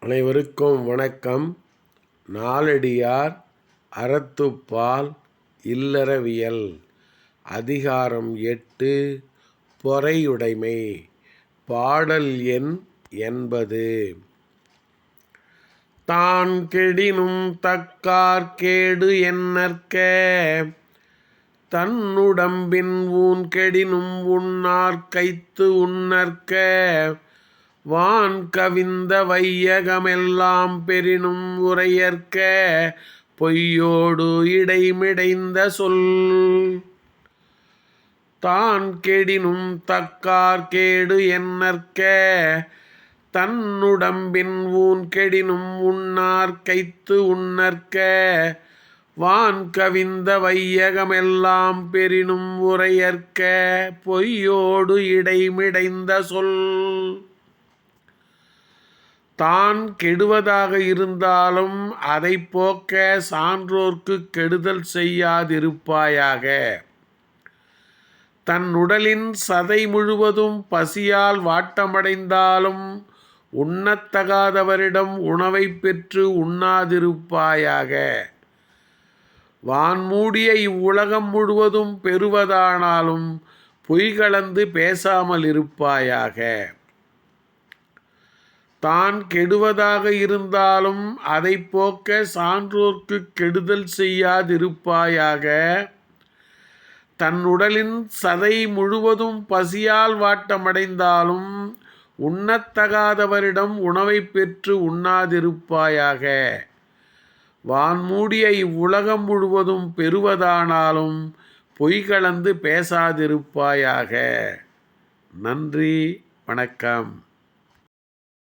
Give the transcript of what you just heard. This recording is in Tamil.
அனைவருக்கும் வணக்கம். நாலடியார் அறத்துப்பால் இல்லறவியல். அதிகாரம் எட்டு பொறையுடைமை. பாடல் எண் என்பது. தான் கெடினும் தக்கார் கேடு என்னற்க. தன்னுடம்பின் ஊன் கெடினும் உண்ணார் கைத்து வான் கவிந்த வையகமெல்லாம் பெரினும் உரையற்க பொய்யோடு இடைமிடைந்த சொல். தான் கெடினும் தக்கார் கேடு என்னற்க தன்னுடம்பின் ஊன் கெடினும் உண்ணார் கைத்து உண்ணற்க வான் கவிந்த வையகமெல்லாம் பெரினும் உரையற்க பொய்யோடு இடைமிடைந்த சொல். தான் கெடுவதாக இருந்தாலும் அதை போக்க சான்றோர்க்கு கெடுதல் செய்யாதிருப்பாயாக. தன் உடலின் சதை முழுவதும் பசியால் வாட்டமடைந்தாலும் உண்ணத்தகாதவரிடம் உணவை பெற்று உண்ணாதிருப்பாயாக. வான்மூடிய இவ்வுலகம் முழுவதும் பெறுவதானாலும் பொய் கலந்து பேசாமல் இருப்பாயாக தான் கெடுவதாக இருந்தாலும் அதை போக்க சான்றோர்க்கு கெடுதல் செய்யாதிருப்பாயாக. தன் உடலின் சதை முழுவதும் பசியால் வாட்டமடைந்தாலும் உண்ணத்தகாதவரிடம் உணவை பெற்று உண்ணாதிருப்பாயாக. வான்மூடிய இவ்வுலகம் முழுவதும் பெறுவதானாலும் பொய் கலந்து பேசாதிருப்பாயாக. நன்றி வணக்கம்.